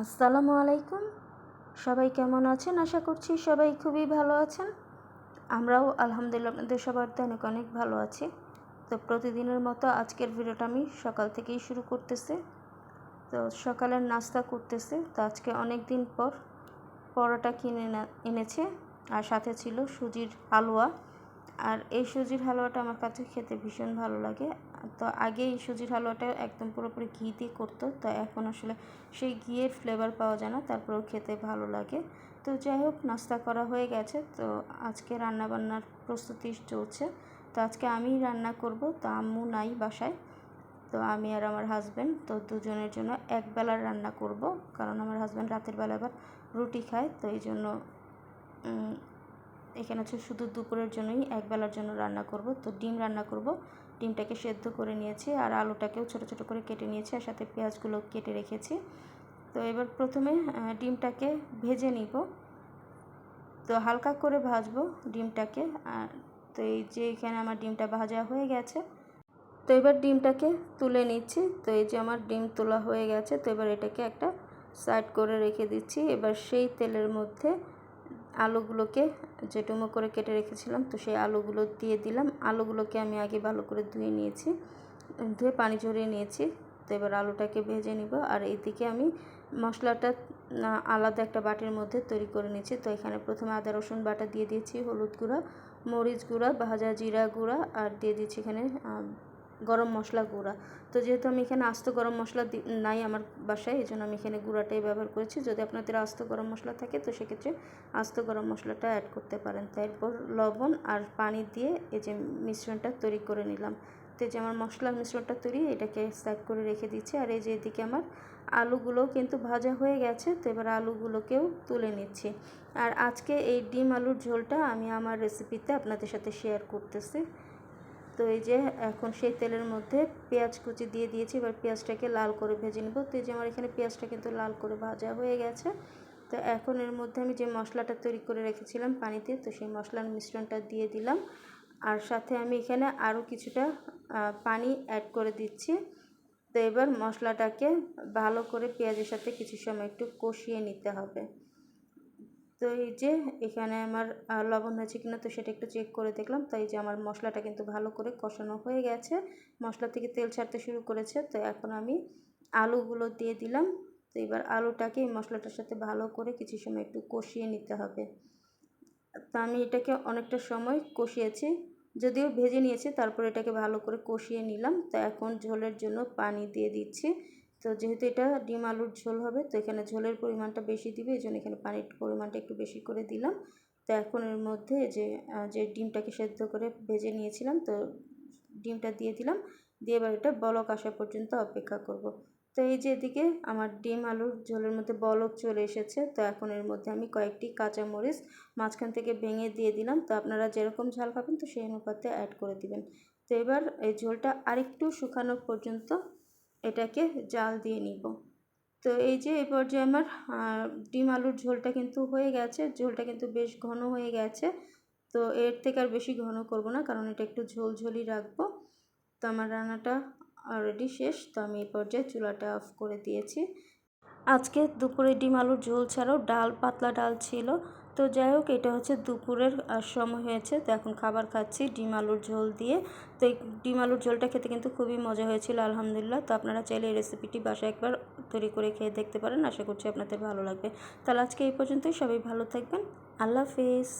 আসসালামু আলাইকুম। সবাই কেমন আছেন? আশা করছি সবাই খুবই ভালো আছেন। আমরাও আলহামদুলিল্লাহ আপনাদের সবার অনেক অনেক ভালো আছি। তো প্রতিদিনের মতো আজকের ভিডিওটা আমি সকাল থেকেই শুরু করতেছি। তো সকালের নাস্তা করতেছি। তো আজকে অনেক দিন পর পরোটা কিনে এনেছে। আর সাথে ছিল সুজির হালুয়া। আর এই সুজির হালুয়াটা আমার কাছে খেতে ভীষণ ভালো লাগে। তো আগে এই সুজির হালুয়াটা একদম পুরোপুরি ঘি দিয়ে করতো, তো এখন আসলে সেই ঘিয়ের ফ্লেভার পাওয়া যায় না, তারপরেও খেতে ভালো লাগে। তো যাই হোক, নাস্তা করা হয়ে গেছে, তো আজকে রান্না বান্নার প্রস্তুতি চলছে। তো আজকে আমিই রান্না করব, তো আম্মু নাই বাসায়, তো আমি আর আমার হাজব্যান্ড তো দুজনের জন্য এক বেলার রান্না করব, কারণ আমার হাজব্যান্ড রাতের বেলা আবার রুটি খায়, তো এই জন্য এখানে হচ্ছে শুধু দুপুরের জন্যই এক বেলার জন্য রান্না করব। তো ডিম রান্না করব। ডিমটাকে সেদ্ধ করে নিয়েছি আর আলুটাকেও ছোট ছোট করে কেটে নিয়েছি আর সাথে পেঁয়াজগুলো কেটে রেখেছি। তো এবার প্রথমে ডিমটাকে ভেজে নিব। তো হালকা করে ভাজবো ডিমটাকে। আর তো এই যে এখানে আমার ডিমটা ভাজা হয়ে গেছে। তো এবার ডিমটাকে তুলে নিচ্ছি। তো এই যে আমার ডিম তোলা হয়ে গেছে। তো এবার এটাকে একটা সাইড করে রেখে দিচ্ছি। এবার সেই তেলের মধ্যে আলুগুলোকে যে ডুমো করে কেটে রেখেছিলাম, তো সেই আলুগুলো দিয়ে দিলাম। আলুগুলোকে আমি আগে ভালো করে ধুয়ে নিয়েছি, ধুয়ে পানি ঝরিয়ে নিয়েছি, তো এবার আলুটাকে ভেজে নিব। আর এদিকে আমি মশলাটা আলাদা একটা বাটির মধ্যে তৈরি করে নিয়েছি। তো এখানে প্রথমে আদা, রসুন বাটা দিয়ে দিয়েছি, হলুদ গুঁড়া, মরিচ গুঁড়া, ভাজা জিরা গুঁড়া, আর দিয়ে দিচ্ছি এখানে গরম মশলা গুঁড়া। তো যেহেতু আমি এখানে আস্ত গরম মশলা নাই আমার বাসায়, এই জন্য আমি এখানে গুঁড়াটাই ব্যবহার করেছি। যদি আপনাদের আস্ত গরম মশলা থাকে, তো সেক্ষেত্রে আস্ত গরম মশলাটা অ্যাড করতে পারেন। তারপর লবণ আর পানি দিয়ে এই যে মিশ্রণটা তৈরি করে নিলাম। তো যে আমার মশলার মিশ্রণটা তৈরি, এটাকে সাইড করে রেখে দিচ্ছি। আর এই যে এদিকে আমার আলুগুলোও কিন্তু ভাজা হয়ে গেছে, তো এবার আলুগুলোকেও তুলে নিচ্ছি। আর আজকে এই ডিম আলুর ঝোলটা আমি আমার রেসিপিতে আপনাদের সাথে শেয়ার করতেছি। তো এই যে এখন সেই তেলের মধ্যে পেঁয়াজ কুচি দিয়ে দিয়েছি, এবার পেঁয়াজটাকে লাল করে ভেজে নেব। তো এই যে আমার এখানে পেঁয়াজটা কিন্তু লাল করে ভাজা হয়ে গেছে। তো এখন এর মধ্যে আমি যে মশলাটা তৈরি করে রেখেছিলাম পানিতে, তো সেই মশলার মিশ্রণটা দিয়ে দিলাম। আর সাথে আমি এখানে আরও কিছুটা পানি অ্যাড করে দিচ্ছি। তো এবার মশলাটাকে ভালো করে পেঁয়াজের সাথে কিছু সময় একটু কষিয়ে নিতে হবে। তো এই যে এখানে আমার লবণ হয়েছে কিনা তো সেটা একটু চেক করে দেখলাম। তাই যে আমার মশলাটা কিন্তু ভালো করে কষানো হয়ে গেছে। মশলা থেকে তেল ছাড়তে শুরু করেছে। তো এখন আমি আলুগুলো দিয়ে দিলাম। তো এবার আলুটাকে মশলাটার সাথে ভালো করে কিছু সময় একটু কষিয়ে নিতে হবে। তো আমি এটাকে অনেকটা সময় কষিয়েছি। যদিও ভেজে নিয়েছি, তারপর এটাকে ভালো করে কষিয়ে নিলাম। তো এখন ঝোলের জন্য পানি দিয়ে দিচ্ছি। তো যেহেতু এটা ডিম আলুর ঝোল হবে, তো এখানে ঝোলের পরিমাণটা বেশি দিবে, এই জন্য এখানে পানির পরিমাণটা একটু বেশি করে দিলাম। তো এখন এর মধ্যে যে যে ডিমটাকে সেদ্ধ করে ভেজে নিয়েছিলাম, তো ডিমটা দিয়ে দিলাম। দিয়ে এবার এটা বলক আসা পর্যন্ত অপেক্ষা করব। তো এই যে এদিকে আমার ডিম আলুর ঝোলের মধ্যে বলক চলে এসেছে, তো এখন এর মধ্যে আমি কয়েকটি কাঁচামরিচ মাঝখান থেকে ভেঙে দিয়ে দিলাম। তো আপনারা যেরকম ঝাল খাবেন তো সেই অনুপাতে অ্যাড করে দিবেন। তো এবার এই ঝোলটা আরেকটু শুকানো পর্যন্ত এটাকে জাল দিয়ে নিব। তো এই যে এই পর্যায়ে আমার ডিম আলুর ঝোলটা কিন্তু হয়ে গেছে, ঝোলটা কিন্তু বেশ ঘন হয়ে গেছে। তো এর থেকে আর বেশি ঘন করব না, কারণ এটা একটু ঝোল ঝোলই রাখব। তো আমার রান্নাটা অলরেডি শেষ, তো আমি এই পর্যায়ে চুলাটা অফ করে দিয়েছি। আজকে দুপুরে ডিম আলুর ঝোল ছাড়াও ডাল, পাতলা ডাল ছিল। তো যাই হোক, এটা হচ্ছে দুপুরের সময় হয়েছে। তো এখন খাবার খাচ্ছি, ডিম আলুর ঝোল দিয়ে। তো এই ডিম আলুর ঝোলটা খেতে কিন্তু খুবই মজা হয়েছিল, আলহামদুলিল্লাহ। তো আপনারা চাইলে এই রেসিপিটি বাসায় একবার তৈরি করে খেয়ে দেখতে পারেন। আশা করছি আপনাদের ভালো লাগবে। তাহলে আজকে এই পর্যন্তই। সবাই ভালো থাকবেন। আল্লাহ হাফেজ।